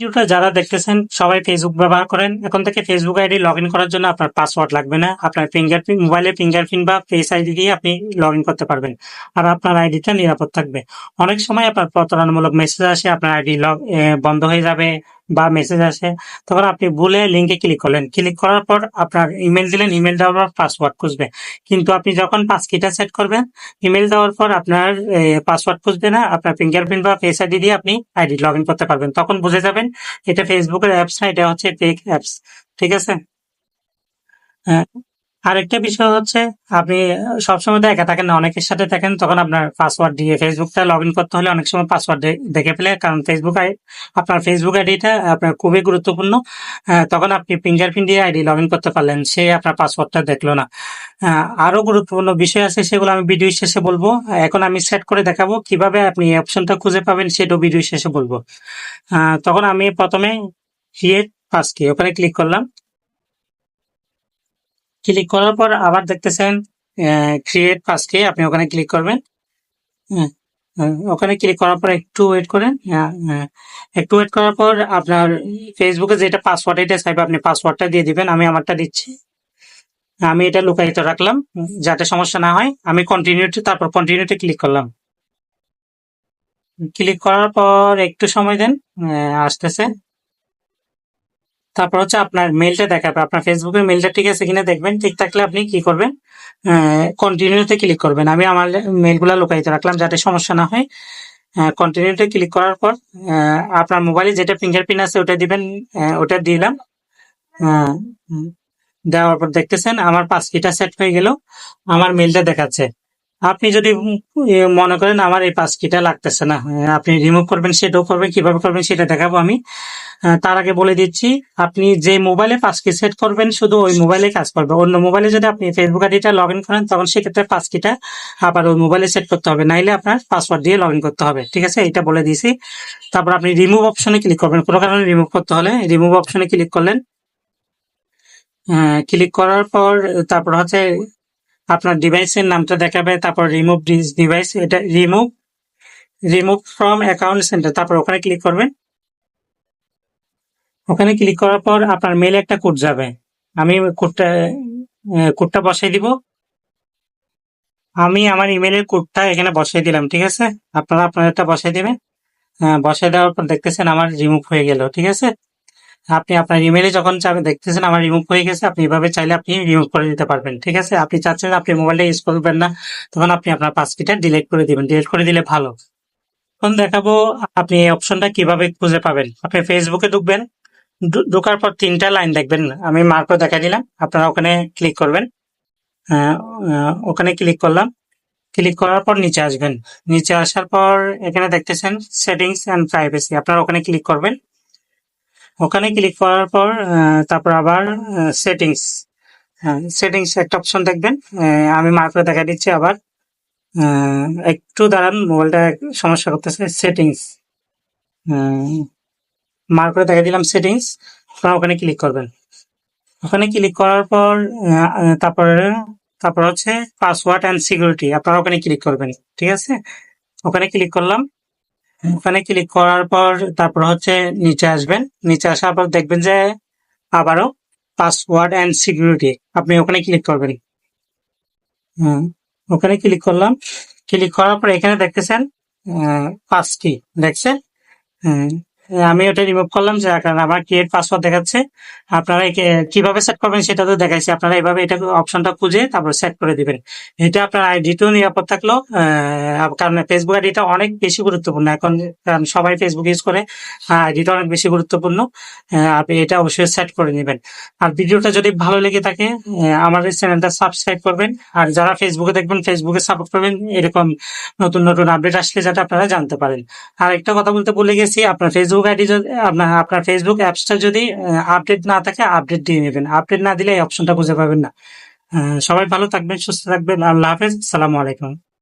ভিডিওটা যারা দেখতেছেন, সবাই ফেসবুক ব্যবহার করেন। এখন থেকে ফেসবুক আইডি লগ করার জন্য আপনার পাসওয়ার্ড লাগবে না। আপনার ফিঙ্গারপ্রিন্ট মোবাইলে ফিঙ্গারপ্রিন্ট বা ফেস আইডি দিয়ে আপনি লগ করতে পারবেন। আর আপনার আইডিটা নিরাপদ থাকবে। অনেক সময় আপনার প্রতারণামূলক মেসেজ আসে, আপনার আইডি লগ বন্ধ হয়ে যাবে। বা মেসেজ আসে, তখন আপনি বলে লিঙ্কে ক্লিক করলেন। ক্লিক করার পর আপনার ইমেল দিলেন ইমেল দেওয়ার পর পাসওয়ার্ড খুঁজবে। কিন্তু আপনি যখন পাঁচ কিটা সেট করবেন ইমেল দেওয়ার পর আপনার পাসওয়ার্ড খুঁজবে না, আপনার ফিঙ্গারপ্রিন্ট বা ফেস আইডি দিয়ে আপনি আইডি লগ ইন করতে পারবেন। তখন বুঝে যাবেন, এটা ফেসবুকের অ্যাপস না, এটা হচ্ছে টেক অ্যাপস ঠিক আছে? হ্যাঁ। আরেকটা বিষয় হচ্ছে, আপনি সবসময় তো একা থাকেন অনেকের সাথে থাকেন, তখন আপনার পাসওয়ার্ড দিয়ে ফেসবুকটা লগ ইন করতে হলে অনেক সময় পাসওয়ার্ড দেখে ফেলে, কারণ ফেসবুক আই আপনার ফেসবুক আইডিটা আপনার খুবই গুরুত্বপূর্ণ। তখন আপনি ফিঙ্গারপ্রিন্ট দিয়ে আইডি লগ ইন করতে পারলেন, সে আপনার পাসওয়ার্ডটা দেখল না। আরও গুরুত্বপূর্ণ বিষয় আছে, সেগুলো আমি ভিডিও শেষে বলব। এখন আমি সেট করে দেখাবো, কীভাবে আপনি অপশনটা খুঁজে পাবেন, সেটাও ভিডিও শেষে বলব। তখন আমি প্রথমে ক্রিয়েট পাসকি ওখানে ক্লিক করলাম। ক্লিক করার পর আবার দেখতেছেন ক্রিয়েট পাসকে আপনি ওখানে ক্লিক করবেন। হ্যাঁ, ওখানে ক্লিক করার পর একটু ওয়েট করেন। হ্যাঁ, হ্যাঁ, একটু ওয়েট করার পর আপনার ফেসবুকে যেটা পাসওয়ার্ড এটা চাইবে আপনি পাসওয়ার্ডটা দিয়ে দিবেন আমি আমারটা দিচ্ছি। আমি এটা লুকায়িত রাখলাম যাতে সমস্যা না হয় আমি কন্টিনিউটি তারপর কন্টিনিউটি ক্লিক করলাম। ক্লিক করার পর একটু সময় দেন আসতেছে। তারপর হচ্ছে আপনার মেলটা দেখাবে। আপনার ফেসবুকের মেলটা ঠিক আছে কিনা দেখবেন। ঠিক থাকলে আপনি কি করবেন? কন্টিনিউতে ক্লিক করবেন। আমি আমার মেলগুলো লুকাইতে রাখলাম যাতে সমস্যা না হয়। কন্টিনিউতে ক্লিক করার পর আপনার মোবাইলে যেটা ফিঙ্গারপ্রিন্ট আছে ওটা দিবেন ওটা দিলাম। দেওয়ার পর দেখতেছেন আমার পাঁচ কিটা সেট হয়ে গেল। আমার মেলটা দেখাচ্ছে। আপনি যদি মনে করেন আমার এই পাঁচ কিটা লাগতেছে না আপনি রিমুভ করবেন, সেটাও করবেন, কীভাবে করবেন সেটা দেখাবো আমি। তার আগে বলে দিচ্ছি, আপনি যে মোবাইলে পাঁচ কি সেট করবেন, শুধু ওই মোবাইলে কাজ করবে। অন্য মোবাইলে যদি আপনি ফেসবুক আইডিটা লগ ইন করেন, তখন সেক্ষেত্রে পাঁচ কিটা আবার ওই মোবাইলে সেট করতে হবে। নাইলে আপনার পাসওয়ার্ড দিয়ে লগ ইন করতে হবে। ঠিক আছে? এটা বলে দিয়েছি। তারপর আপনি রিমুভ অপশনে ক্লিক করবেন। কোনো কারণে রিমুভ করতে হলে রিমুভ অপশনে ক্লিক করলেন। ক্লিক করার পর, তারপর হচ্ছে আপনার ডিভাইসের নামটা দেখাবে, তারপর রিমুভ ডিভাইস এটা remove remove from account center তারপর ওখানে ক্লিক করবেন। ওখানে ক্লিক করার পর আপনার মেলে একটা কোড যাবে। আমি কোডটা কোডটা বসাই দিব। আমি আমার ইমেলের কোডটা এখানে বসাই দিলাম, ঠিক আছে? আপনারা আপনারটা বসাই দেবেন। বসাই দেওয়ার পর দেখতেছেন আমার রিমুভ হয়ে গেল, ঠিক আছে? আপনি আপনার ইমেলে যখন চাবেন দেখতেছেন আমার রিমুভ হয়ে গেছে, আপনি এভাবে চাইলে আপনি রিমুভ করে দিতে পারবেন, ঠিক আছে? আপনি চাচ্ছেন আপনি মোবাইলটা ইউজ করবেন না, তখন আপনি আপনার পাসকিটা ডিলিট করে দিবেন ডিলিট করে দিলে ভালো। এখন দেখাবো আপনি এই অপশনটা কীভাবে খুঁজে পাবেন। আপনি ফেসবুকে ঢুকবেন ঢোকার পর তিনটা লাইন দেখবেন। আমি মার্ক করে দেখা দিলাম, আপনারা ওখানে ক্লিক করবেন। ওখানে ক্লিক করলাম ক্লিক করার পর নিচে আসবেন। নিচে আসার পর এখানে দেখতেছেন সেটিংস অ্যান্ড প্রাইভেসি আপনারা ওখানে ক্লিক করবেন। ওখানে ক্লিক করার পর তারপর আবার সেটিংস সেটিংস একটা অপশন দেখবেন। আমি মার্ক দেখা দিচ্ছি আবার। একটু দাঁড়ান মোবাইলটা সমস্যা করতেছে সেটিংস মার্ক করে দেখা দিলাম সেটিংস আপনারা ওখানে ক্লিক করবেন। ওখানে ক্লিক করার পর তারপরে, তারপর হচ্ছে পাসওয়ার্ড অ্যান্ড সিকিউরিটি আপনারা ওখানে ক্লিক করবেন, ঠিক আছে? ওখানে ক্লিক করলাম ওখানে ক্লিক করার পর তারপর হচ্ছে নিচে আসবেন। নিচে আসার পর দেখবেন যে আবারও পাসওয়ার্ড অ্যান্ড সিকিউরিটি আপনি ওখানে ক্লিক করবেন। হুম, ওখানে ক্লিক করলাম। ক্লিক করার পর এখানে দেখতেছেন পাঁচটি দেখছেন? আমি ওটা রিমুভ করলাম, যে কারণ আমার ক্রিয়েট পাসওয়ার্ড দেখাচ্ছে। আপনারা কীভাবে সেট করবেন সেটা তো দেখাইছি। আপনারা এভাবে এটা অপশনটা খুঁজে তারপর সেট করে দিবেন। এটা আপনার আইডিটাও নিরাপদ থাকল কারণ ফেসবুক আইডিটা অনেক বেশি গুরুত্বপূর্ণ। এখন, কারণ সবাই ফেসবুক ইউজ করে আইডিটা অনেক বেশি গুরুত্বপূর্ণ আপনি এটা অবশ্যই সেট করে নেবেন। আর ভিডিওটা যদি ভালো লেগে থাকে আমাদের চ্যানেলটা সাবস্ক্রাইব করবেন। আর যারা ফেসবুকে দেখবেন ফেসবুকে সাপোর্ট করবেন, এরকম নতুন নতুন আপডেট আসলে যাতে আপনারা জানতে পারেন। আর একটা কথা বলতে ভুলে গেছি, আপনার ফেসবুক আইডি যদি, আপনার আপনার ফেসবুক অ্যাপসটা যদি আপডেট না থাকে আপডেট দিয়ে নেবেন। আপডেট না দিলে এই অপশনটা খুঁজে পাবেন না। সবাই ভালো থাকবেন, সুস্থ থাকবেন। আল্লাহ হাফেজ। সালামু আলাইকুম।